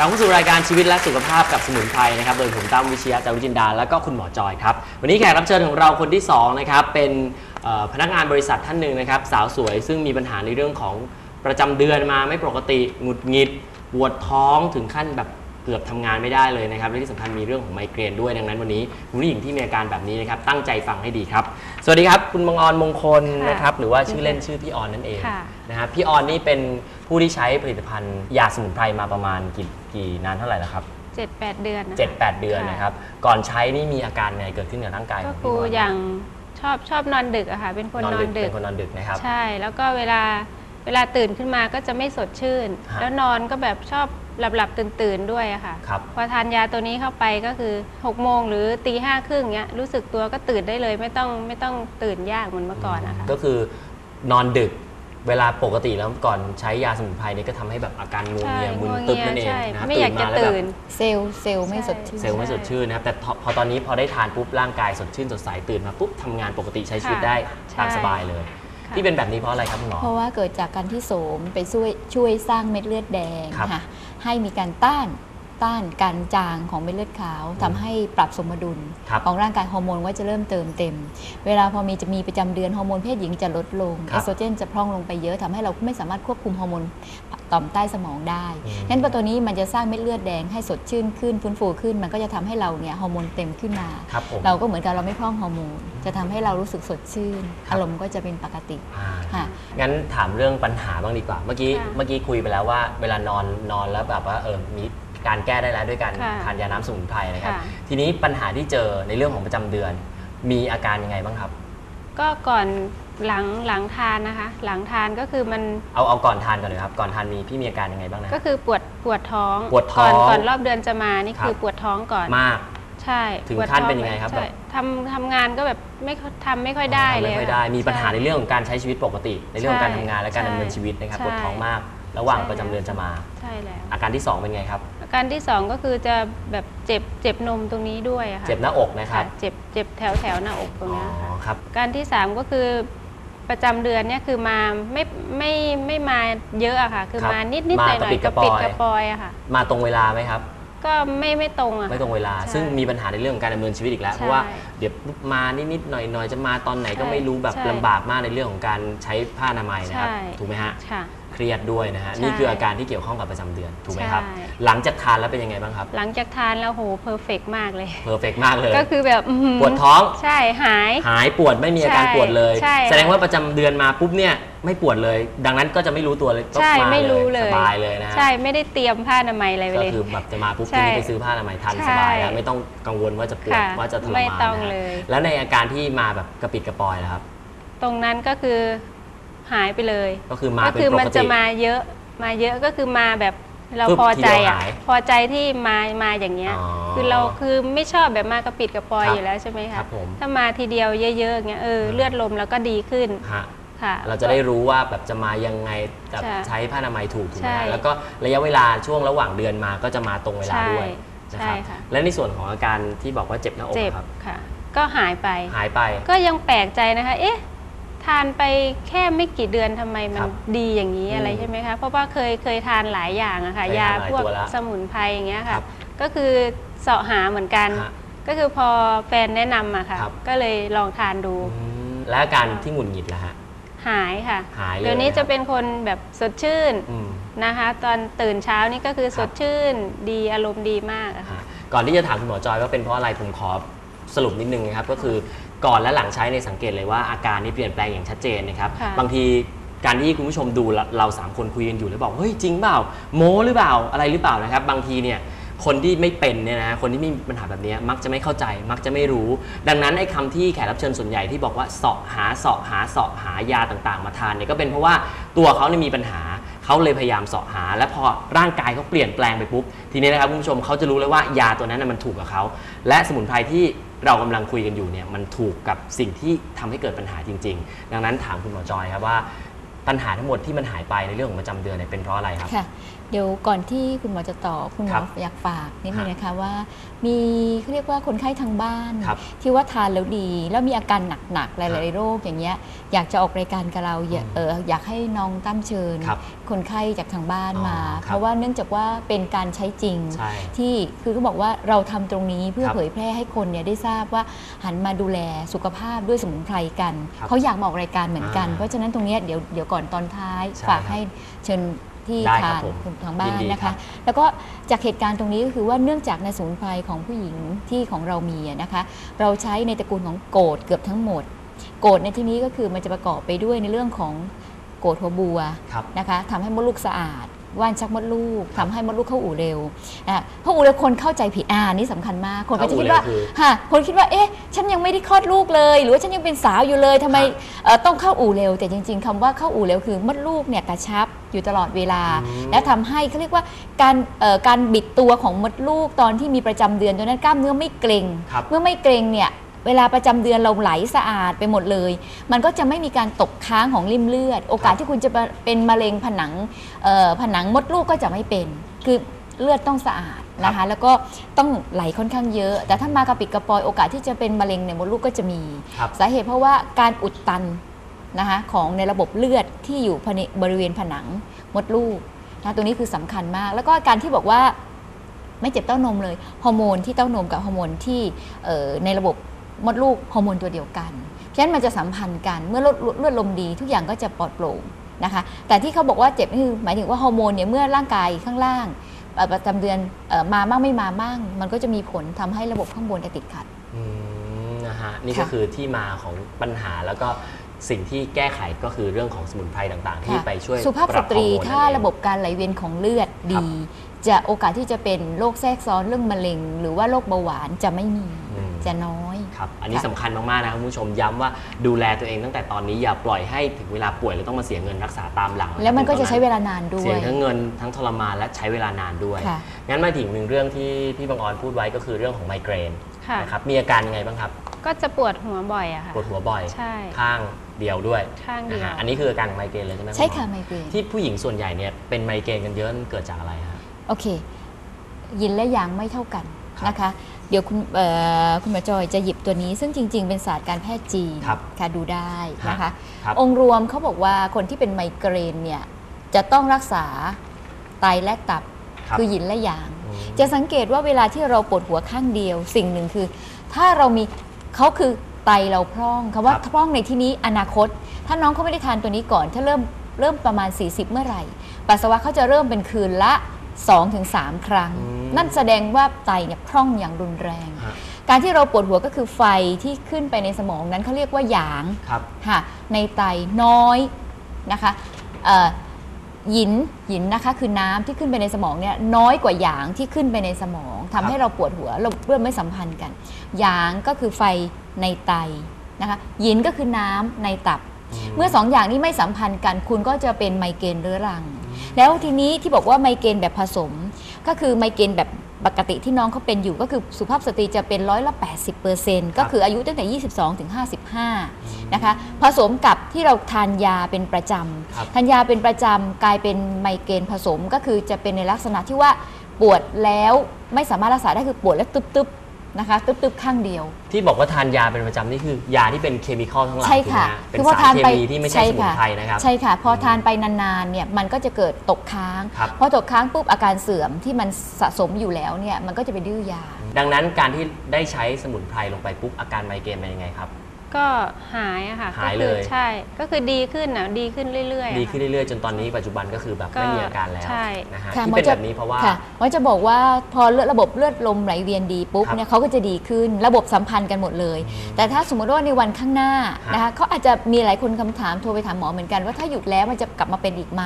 กลับเข้าสู่รายการชีวิตและสุขภาพกับสมุนไพรนะครับ โดยผมตั้มวิเชียจารุจินดา และก็คุณหมอจอยครับ วันนี้แขกรับเชิญของเราคนที่สองนะครับ เป็นพนักงานบริษัทท่านหนึ่งนะครับ สาวสวยซึ่งมีปัญหาในเรื่องของประจำเดือนมาไม่ปกติ หงุดหงิดปวดท้องถึงขั้นแบบ เกือบทำงานไม่ได้เลยนะครับ และที่สำคัญมีเรื่องของไมเกรนด้วยดังนั้นวันนี้คุณผู้หญิงที่มีอาการแบบนี้นะครับตั้งใจฟังให้ดีครับ สวัสดีครับ คุณมังออนมงคลค่ะนะครับหรือว่าชื่อเล่นชื่อพี่ออนนั่นเองค่ะ นะครับพี่ออนนี่เป็นผู้ที่ใช้ผลิตภัณฑ์ยาสมุนไพรมาประมาณกี่กี่นานเท่าไหร่แล้วครับเจ็ดแปดเดือนนะเจ็ดแปดเดือนนะครับก่อนใช้นี่มีอาการอะไรเกิดขึ้นกับร่างกายก็ของคืพี่อออนอย่างชอบชอบนอนดึกอะค่ะ เป็นคนนอนดึเป็กนคนนอนดึกนะครับ ใช่ แล้วก็เวลาเวลาตื่นขึ้นมาก็จะไม่สดชื่น ฮะ แล้วนอนก็แบบชอบ หลับหลับตื่นตื่นๆด้วยอะค่ะ ครับพอทานยาตัวนี้เข้าไปก็คือ6กโมงหรือตีห้าครึ่งเนี้ยรู้สึกตัวก็ตื่นได้เลย ไม่ต้องไม่ต้องตื่นยากเหมือนเมื่อก่อนนะคะก็คือนอนดึกเวลาปกติแล้วก่อนใช้ยาสมุนไพรเนี่ยก็ทำให้แบบอาการงัวใช่เงียมึนงัวตึ๊บเงียนั่นเองใช่นะครับไม่อยากจะมาแล้วแบบตื่น เซลล์เซลล์ไม่สดชื่น เซลล์ไม่สดชื่นนะครับแต่พอพอตอนนี้พอได้ทานปุ๊บร่างกายสดชื่นสดใสตื่นมาปุ๊บทำงานปกติใช้ชีวิตค่ะได้ใช่ตามสบายเลยค่ะ ที่เป็นแบบนี้เพราะอะไรครับคุณหมอ เพราะว่าเกิดจากการที่โสมไปช่วยช่วยสร้างเม็ดเลือดแดงครับค่ะให้มีการต้านต้านการจางของเม็ดเลือดขาวทำให้ปรับสมดุล ครับของร่างกายฮอร์โมนก็จะเริ่มเติมเต็ม เวลาพอมีจะมีประจำเดือนฮอร์โมนเพศหญิงจะลดลงครับ เอสโตรเจนจะพร่องลงไปเยอะทำให้เราไม่สามารถควบคุมฮอร์โมน ต่อมใต้สมองได้อืมนั้นพอตัวนี้มันจะสร้างเม็ดเลือดแดงให้สดชื่นขึ้นฟื้นฟูขึ้น มันก็จะทำให้เราเนี่ยฮอร์โมนเต็มขึ้นมาครับผมเราก็เหมือนกับเราไม่พร่องฮอร์โมน จะทำให้เรารู้สึกสดชื่นครับอารมณ์ก็จะเป็นปกติอ่าค่ะงั้นถามเรื่องปัญหาบ้างดีกว่า เมื่อกี้ค่ะเมื่อกี้คุยไปแล้วว่า เวลานอนนอนแล้วแบบว่าเออมีการแก้ได้แล้วด้วยการค่ะทานยาน้ำสมุนไพรนะครับค่ะทีนี้ปัญหาที่เจอในเรื่องของประจำเดือน มีอาการยังไงบ้างครับ ก็ก่อน หลังหลังทานนะคะ หลังทานก็คือมันเอาเอาก่อนทานก่อนเลยครับ ก่อนทานมีพี่มีอาการยังไงบ้างนะ ก็คือปวดปวดท้องปวดท้องก่อนก่อนรอบเดือนจะมานี่ครับคือปวดท้องก่อน มาก ใช่ถึงปวดขั้นท้อเป็นยังไงครับใช่แบบ ทำทำงานก็แบบไม่ค่อยทำไม่ค่อยได้ทำเลยไม่ค่อยค่ะได้มีปัญหาช่ในเรื่องของการใช้ชีวิตปกติ ในเรื่องของการทำงานและการใช่ดำเนินชีวิตนะครับใช่ปวดท้องมาก ระหว่างใช่ ประจำเดือนจะมา ใช่แล้ว อาการที่สองเป็นไงครับ อาการที่สองก็คือจะแบบเจ็บเจ็บนมตรงนี้ด้วยอะค่ะเจ็บหน้าอกนะครับค่ะเจ็บเจ็บแถวแถวหน้าอกตรงอ๋อเนี้ยค่ะ ครับ การที่สามก็คือ ประจำเดือนเนี่ยคือมาไม่ไม่ไม่มาเยอะอะค่ะ คือครับมานิดนิดหมาน่อยหน่อยกกระระปิปิดดกกระระปปออยยอะค่ะ มาตรงเวลาไหมครับ ก็ไม่ไม่ตรงอะ ไม่ตรงเวลา ใช่ซึ่งมีปัญหาในเรื่องของการดำเนินชีวิตอีกแล้ว ใช่เพราะว่าเดี๋ยวมานิดๆหน่อยๆ จะมาตอนไหนก็ใช่ไม่รู้แบบใช่ลำบากมากในเรื่องของการใช้ผ้าอนามัยนะครับ ใช่ถูกไหมฮะ ค่ะเค รียดด้วยนะฮะ ใช่ นี่คืออาการที่เกี่ยวข้องกับประจำเดือน ถูกไหมครับ ใช่หลังจากทานแล้วเป็นยังไงบ้างครับ หลังจากทานแล้วโหเพอร์เฟกมากเลย เพอร์เฟกมากเลย ก็คือแบบอื้อหือปวดท้อง ใช่หาย หายปวดไม่มีอาการใช่ปวดเลย ใช่ค่ะแสดงว่าประจำเดือนมาปุ๊บเนี่ยไม่ปวดเลย ดังนั้นก็จะไม่รู้ตัวเลยก็ใช่มาไม่รู้เลย สบายเลยนะฮะ ใช่ไม่ได้เตรียมผ้าอนามัยอะไรไว้ก็เลย คือแบบจะมาปุ๊บใช่ทีนี้ไปซื้อผ้าอนามัยทันใช่สบายแล้วไม่ต้องกังวลว่าจะปวดค่ะว่าจะทรไม่มานต้องนะฮะเลย แล้วในอาการที่มาแบบกระปิดกระปอยนะครับ ตรงนั้นก็คือ หายไปเลยก็คือมาก็เป็นคือปมันกจะติ มาเยอะมาเยอะก็คือมาแบบเราฟึบพอใจทีเดียวอะหายพอใจที่มามาอย่างเงี้ย อ๋อคือเราคือไม่ชอบแบบมากระปิดกระปอยครับอยู่แล้วใช่ไหมครัคะบผมถ้ามาทีเดียวเยอะๆอย่างเงี้ยเออเลือดลมแล้วก็ดีขึ้นฮะ ค่ะ เราจะได้รู้ว่าแบบจะมายังไงแบบใช่ใช้ผ้าอนามัยถูกถูกไหมใช่ฮะแล้วก็ระยะเวลาช่วงระหว่างเดือนมาก็จะมาตรงเวลาใช่ด้วยนะครับ ใช่ค่ะ และในส่วนของอาการที่บอกว่าเจ็บหน้าอกเจ็บครับ ค่ะ ก็หายไป หายไป ก็ยังแปลกใจนะคะ เอ๊ะ ทานไปแค่ไม่กี่เดือนทำไมมัคนรับดีอย่างนี้อืมอะไรใช่ไหมคะ เพราะว่าเคยเคยทานหลายอย่างอะค่ะ เคยยาทานหลายพวกตัวละสมุนไพรอย่างเงี้ยครัค่ะ บก็คือเสาะหาเหมือนกัน ฮะก็คือพอแฟนแนะนำอะค่ะ ครับ ก็เลยลองทานดูอืมและอาการที่หงุดหงิดล่ะฮะ หายค่ะหายเลย เดี๋ยวนี้นะครับจะเป็นคนแบบสดชื่นอืม นะคะ ตอนตื่นเช้านี่ก็คือคสรับดชื่นดีอารมณ์ดีมากอะค่ะ ฮะก่อนที่จะถามคุณหมอจอยว่าเป็นเพราะอะไรผมขอสรุปนิดนึงนะครับ ก็คือ ก่อนและหลังใช้ในยสังเกตเลยว่าอาการนี้เปลี่ยนแปลงอย่างชัดเจนนะครับ ค่ะ บางทีการที่คุณผู้ชมดูเราเราสามคนคุยกันอยู่แล้วบอกเฮ้ยจริงเปล่าโม้หรือเปล่าอะไรหรือเปล่านะครับ บางทีเนี่ยคนที่ไม่เป็นเนี่ยนะคนที่มีปัญหาแบบเนี้ยมักจะไม่เข้าใจ มักจะไม่รู้ ดังนั้นไอ้คำที่แขกรับเชิญส่วนใหญ่ที่บอกว่าเสาะหาเสาะหาเสาะหายาต่างๆ มาทานเนี่ยก็เป็นเพราะว่าตัวเขาเนี่ยมีปัญหาเขาเลยพยายามเสาะหา และพอร่างกายเขาเปลี่ยนแปลงไปปุ๊บทีนี้นะครับคุณผู้ชมเขาจะรู้เลยว่ายาตัวนั้นนะมันถูกกับเขาและสมุนไพรที่ เรากำลังคุยกันอยู่เนี่ยมันถูกกับสิ่งที่ทำให้เกิดปัญหาจริง ๆ ดังนั้นถามคุณหมอจอยครับว่า ปัญหาทั้งหมดที่มันหายไปในเรื่องของประจำเดือนเนี่ยเป็นเพราะอะไรครับ ค่ะ เดี๋ยวก่อนที่คุณหมอจะตอบคุณหมครัอบอยากฝากนิดนึงฮะนะคะว่า มีเขาเรียกว่าคนไข้ทางบ้าน ครับที่ว่าทานแล้วดี แล้วมีอาการหนักๆหครัลายบๆโรคอย่างเงี้ยอยากจะออกรายการกับเราอย่าอืมเอออยากให้น้องตั้มเชิญ ครับคนไข้จากทางบ้านมา อ๋อครับ เพราะว่าเนื่องจากว่าเป็นการใช้จริง ใช่ ที่คือก็บอกว่าเราทำตรงนี้เพื่อครับเผยแพร่ให้คนเนี่ยได้ทราบว่าหันมาดูแลสุขภาพด้วยสมุนไพรกัน ครับเขาอยากมาออกรายการเหมือนกัน อ่าเพราะฉะนั้นตรงเนี้ยเดี๋ยวเดี๋ยวก่อนตอนท้าย ใช่ฝากครับให้เชิญที่ได้ครัทาบนผมทางบ้ายินนดีนะครัคะ บ แล้วก็จากเหตุการณ์ตรงนี้ก็คือว่าเนื่องจากในสมุนไพรของผู้หญิงที่ของเรามีอะนะคะ เราใช้ในตระกูลของโกดเกือบทั้งหมด โกดในที่นี้ก็คือมันจะประกอบไปด้วยในเรื่องของโกดหัวบัว ครับ นะคะทำให้มดลูกสะอาด ว่านชักมดลูกทำให้มดลูกเข้าอู่เร็วนะเข้าอู่เร็วคนเข้าใจผิดอ่านี่สำคัญมาก คนก็จะคิดว่าเข้าอู่เร็วคือฮะคนคิดว่าเอ๊ะฉันยังไม่ได้คลอดลูกเลย หรือว่าฉันยังเป็นสาวอยู่เลยทำไมครับเอ่อต้องเข้าอู่เร็ว แต่จริง ๆคำว่าเข้าอู่เร็วคือมดลูกเนี่ยกระชับอยู่ตลอดเวลาอืมและทำให้เขาเรียกว่าการเอ่อการบิดตัวของมดลูกตอนที่มีประจำเดือนตัวนั้นกล้ามเนื้อไม่เกร็งครับเมื่อไม่เกรงเนี่ย เวลาประจำเดือนเราไหลสะอาดไปหมดเลย มันก็จะไม่มีการตกค้างของริ่มเลือด โอกาสที่คุณจะเป็นมะเร็งผนังเอ่อผนังมดลูกก็จะไม่เป็น คือเลือดต้องสะอาดนะครัคะบแล้วก็ต้องไหลค่อนข้างเยอะ แต่ถ้ามากระปิดกระปอยโอกาสที่จะเป็นมะเร็งในมดลูกก็จะมีครับสาเหตุเพราะว่าการอุดตันนะคะของในระบบเลือดที่อยู่ภายในบริเวณผนังมดลูกนะตัวนี้คือสำคัญมาก แล้วก็การที่บอกว่าไม่เจ็บเต้านมเลยฮอร์โมนที่เต้านมกับฮอร์โมนที่เอ่อในระบบ มดลูกฮอร์โมนตัวเดียวกันเพราะฉะนั้นมันจะสัมพันธ์กันเมื่อเลือดเลือดลมดีทุกอย่างก็จะปลอดโปร่งนะคะแต่ที่เขาบอกว่าเจ็บนี่คือหมายถึงว่าฮอร์โมนเนี่ยเมื่อร่างกายข้างล่างเอ่อประจำเดือนเอ่อมามั่งไม่มามั่งมันก็จะมีผลทำให้ระบบข้างบนจะติดขัดอืมนะฮะนี่ก็ค่ะคือที่มาของปัญหาแล้วก็สิ่งที่แก้ไขก็คือเรื่องของสมุนไพรต่างๆ ที่ค่ะไปช่วยสุภาพปสรับตรีฮอโมนถ้านั่นเองระบบการไหลเวียนของเลือดครับดี จะโอกาสที่จะเป็นโรคแทรกซ้อนเรื่องมะเร็ง หรือว่าโรคเบาหวานจะไม่มีอืมจะน้อย ครับ อันนี้ค่ะสำคัญมาก ๆ นะครับคุณผู้ชมย้ำว่าดูแลตัวเองตั้งแต่ตอนนี้อย่าปล่อยให้ถึงเวลาป่วยแล้วต้องมาเสียเงินรักษาตามหลัง แล้วมันก็จะใช้เวถึงตอลานานด้วเสียยทั้งเงินทั้งทรมานและใช้เวลานานด้วยค่ะงั้นมาถึงหนึ่งเรื่องที่พี่บางออนพูดไว้ก็คือเรื่องของไมเกรนค่ะนะครับมีอาการยังไงบ้างครับ ก็จะปวดหัวบ่อยอะค่ะปวดหัวบ่อยใช่ข้างเดียวด้วยข้างเดีนะยวฮะอันนี้คืออาการของไมเกรนเลยใช่ไหมใช่ณหมอค่ะไมเกรนที่ผู้หญิงส่วนใหญ่เนี่ยเป็นไมเกรนกันเยอะมันเกิดจากอะไรฮะโอเค ยินและยางไม่เท่ากันครับนะคะ เดี๋ยวคุณเอ่อคุณหมอจอยจะหยิบตัวนี้ ซึ่งจริง ๆ เป็นศาสตร์การแพทย์จีนครับค่ะดูได้นะคะครับองค์รวมเขาบอกว่าคนที่เป็นไมเกรนเนี่ยจะต้องรักษาไตและตับครับคือหยินและยางอืมจะสังเกตว่าเวลาที่เราปวดหัวข้างเดียว สิ่งหนึ่งคือ ถ้าเรามีเขาคือไตเราพร่องคำว่าครับพร่องในที่นี้อนาคต ถ้าน้องเขาไม่ได้ทานตัวนี้ก่อน ถ้าเริ่มเริ่มประมาณ 40 เมื่อไหร่ ปัสสาวะเขาจะเริ่มเป็นคืนละ 2-3 ครั้งอืม นั่นแสดงว่าไตเนี่ยพร่องอย่างรุนแรง ฮะ การที่เราปวดหัวก็คือไฟที่ขึ้นไปในสมองนั้นเขาเรียกว่าหยางครับ ค่ะในไตน้อยนะคะเอ่อหยินหยินนะคะคือน้ำที่ขึ้นไปในสมองเนี่ยน้อยกว่าหยางที่ขึ้นไปในสมองทำให้เราปวดหัวเราเริ่มไม่สัมพันธ์กันหยางก็คือไฟในไตนะคะหยินก็คือน้ำในตับ เมื่อสองอย่างนี้ไม่สัมพันธ์กัน คุณก็จะเป็นไมเกรนเรื้อรัง แล้วทีนี้ที่บอกว่าไมเกรนแบบผสม ก็คือไมเกรนแบบปกติที่น้องเขาเป็นอยู่ก็คือสุภาพสตรีจะเป็นร้อยละ80%ก็คืออายุตั้งแต่ 22 ถึง 55 นะคะ ผสมกับที่เราทานยาเป็นประจครับำทานยาเป็นประจำกลายเป็นไมเกรนผสมก็คือจะเป็นในลักษณะที่ว่าปวดแล้วไม่สามารถรักษาได้คือปวดแล้วตึ๊บๆ นะคะตึ๊บๆข้างเดียว ที่บอกว่าทานยาเป็นประจำนี่คือยาที่เป็นเคมีคอลทั้งหลายใช่ค่ะถูกไหมฮะเป็นคือพอสาทารนเคไปมีที่ไม่ใช่สมุนไพรนะครับ ใช่ค่ะ พอทานไปนานๆเนี่ยมันก็จะเกิดตกค้าง ครับ พอตกค้างปุ๊บอาการเสื่อมที่มันสะสมอยู่แล้วเนี่ยมันก็จะไปดื้อยา ดังนั้นการที่ได้ใช้สมุนไพรลงไปปุ๊บอาการไมเกรนเป็นยังไงครับ ก็หายอะค่ะหายก็คือเลยใช่ ก็คือดีขึ้นอะดีขึ้นเรื่อยๆอะดีค่ะขึ้นเรื่อยๆ จนตอนนี้ปัจจุบันก็คือแบบก็ไม่มีอาการแล้วใช่นะฮะค่ะที่หมอเป็นจะแบบนี้เพราะว่า ค่ะว่าจะบอกว่าพอเลือดระบบเลือดลมไหลเวียนดีปุ๊บครับเนี่ยเขาก็จะดีขึ้นระบบสัมพันธ์กันหมดเลย แต่ถ้าสมมติว่าในวันข้างหน้าฮะ นะคะเขาอาจจะมีหลายคนคำถามโทรไปถามหมอเหมือนกันว่าถ้าหยุดแล้วมันจะกลับมาเป็นอีกไหม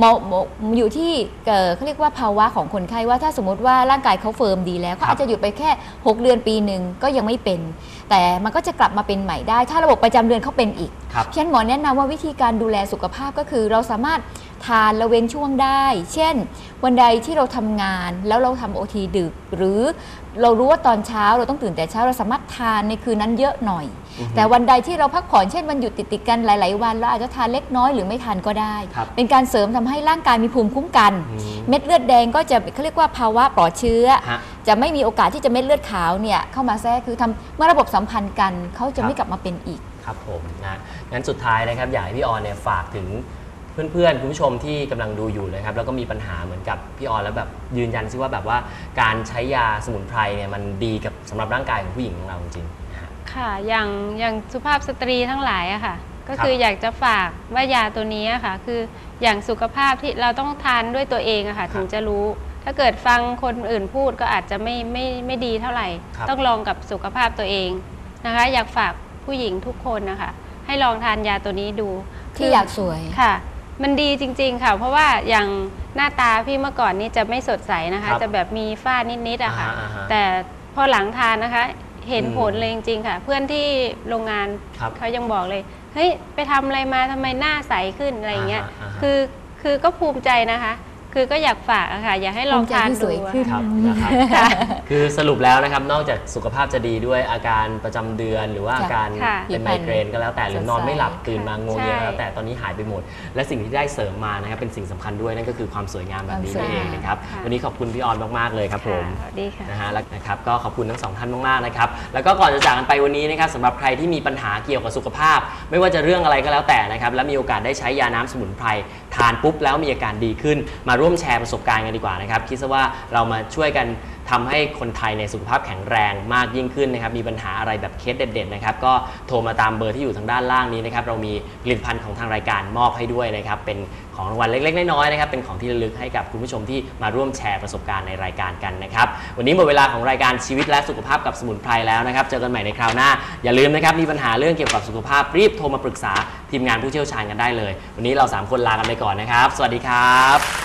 หมอหมออยู่ที่เอ่อเขาเรียกว่าภาวะของคนไข้ว่าถ้าสมมติว่าร่างกายเขาเฟิร์มดีแล้วเขาครับอาจจะหยุดไปแค่ 6 เดือนปีหนึ่งก็ยังไม่เป็นแต่มันก็จะกลับมาเป็นใหม่ได้ ถ้าระบบประจำเดือนเขาเป็นอีกครับเช่นหมอแนะนำว่าวิธีการดูแลสุขภาพก็คือ เราสามารถทานละเว้นช่วงได้ เช่น วันใดที่เราทำงานแล้วเราทำโอทีดึก หรือ เรารู้ว่าตอนเช้าเราต้องตื่นแต่เช้าเราสามารถทานในคืนนั้นเยอะหน่อยอือฮึแต่วันใดที่เราพักผ่อนเช่นวันหยุดติดๆกันหลาย ๆ วันเราอาจจะทานเล็กน้อยหรือไม่ทานก็ได้ครับเป็นการเสริมทำให้ร่างกายมีภูมิคุ้มกันอืมเม็ดเลือดแดงก็จะเขาเรียกว่าภาวะปลอดเชื้อฮะจะไม่มีโอกาสที่จะเม็ดเลือดขาวเนี่ยเข้ามาแทรกคือทำเมื่อระบบสัมพันธ์กันเขาจะครับไม่กลับมาเป็นอีกครับผมนะงั้นสุดท้ายนะครับอยากให้พี่ออนเนี่ยฝากถึง เพื่อนๆคุณผู้ชมที่กำลังดูอยู่นะครับแล้วก็มีปัญหาเหมือนกับพี่ออนแล้วแบบยืนยันซิว่าแบบว่าการใช้ยาสมุนไพรเนี่ยมันดีกับสำหรับร่างกายของผู้หญิงของเราจริงๆนะฮะ ค่ะ อย่างอย่างสุภาพสตรีทั้งหลายอะค่ะ ก็ครับคืออยากจะฝากว่ายาตัวนี้อะค่ะ คืออย่างสุขภาพที่เราต้องทานด้วยตัวเองอะค่ะ ถึงจะรู้ ถ้าเกิดฟังคนอื่นพูดก็อาจจะไม่ไม่ไม่ดีเท่าไหร่ ครับ ต้องลองกับสุขภาพตัวเองนะคะ อยากฝากผู้หญิงทุกคนนะคะ ให้ลองทานยาตัวนี้ดูที่อยากสวย ค่ะ มันดีจริง ๆ ค่ะ เพราะว่าอย่างหน้าตาพี่เมื่อก่อนนี่จะไม่สดใสนะคะ ครับจะแบบมีฝ้านิดๆอะค่ะอ่าฮะอ่าฮะแต่พอหลังทานนะคะ เห็นอืมผลเลยจริงๆค่ะ เพื่อนที่โรงงานครับเขายังบอกเลย เฮ้ย ไปทำอะไรมาทำไมหน้าใสขึ้นอะไรอย่างเงี้ย อ่าฮะอ่าฮะคือคือก็ภูมิใจนะคะ คือก็อยากฝากอะค่ะ อยากให้ลองภูมิใจทานที่สดูวยอะขึ้นครับนะครับค่ะคือสรุปแล้วนะครับนอกจากสุขภาพจะดีด้วยอาการประจำเดือน หรือว่าอาการค่ะ เป็นไมเกรนก็แล้วแต่หรือนอนไม่หลับตื่นมางงเงียใช่ก็แล้วแต่ตอนนี้หายไปหมด และสิ่งที่ได้เสริมมานะครับเป็นสิ่งสำคัญด้วยนั่นก็คือความสวยงามแบบนี้ความสวยนั่นเองนะครับค่ะ วันนี้ขอบคุณพี่ออนมากๆเลยครับผม ค่ะสวัสดีค่ะ นะฮะแล้วนะครับก็ขอบคุณทั้งสองท่านมากๆนะครับแล้วก็ก่อนจะจากกันไปวันนี้นะครับสำหรับใครที่มีปัญหาเกี่ยวกับสุขภาพ ไม่ว่าจะเรื่องอะไรก็แล้วแต่นะครับและมีโอกาสได้ใช้ยาน้ำสมุนไพร ทานปุ๊บแล้วมีอาการดีขึ้น มาร่วมแชร์ประสบการณ์กันดีกว่านะครับ คิดซะว่าเรามาช่วยกัน ทำให้คนไทยในสุขภาพแข็งแรงมากยิ่งขึ้นนะครับ มีปัญหาอะไรแบบเคสเด็ดๆนะครับ ก็โทรมาตามเบอร์ที่อยู่ทางด้านล่างนี้นะครับ เรามีผลิตภัณฑ์ของทางรายการมอบให้ด้วยนะครับ เป็นของรางวัลเล็กๆ น้อยๆนะครับ เป็นของที่ระลึกให้กับคุณผู้ชมที่มาร่วมแชร์ประสบการณ์ในรายการกันนะครับ วันนี้หมดเวลาของรายการชีวิตและสุขภาพกับสมุนไพรแล้วนะครับ เจอกันใหม่ในคราวหน้า อย่าลืมนะครับ มีปัญหาเรื่องเกี่ยวกับสุขภาพรีบโทรมาปรึกษาทีมงานผู้เชี่ยวชาญกันได้เลย วันนี้เราสามคนลากันไปก่อนนะครับ สวัสดีครับ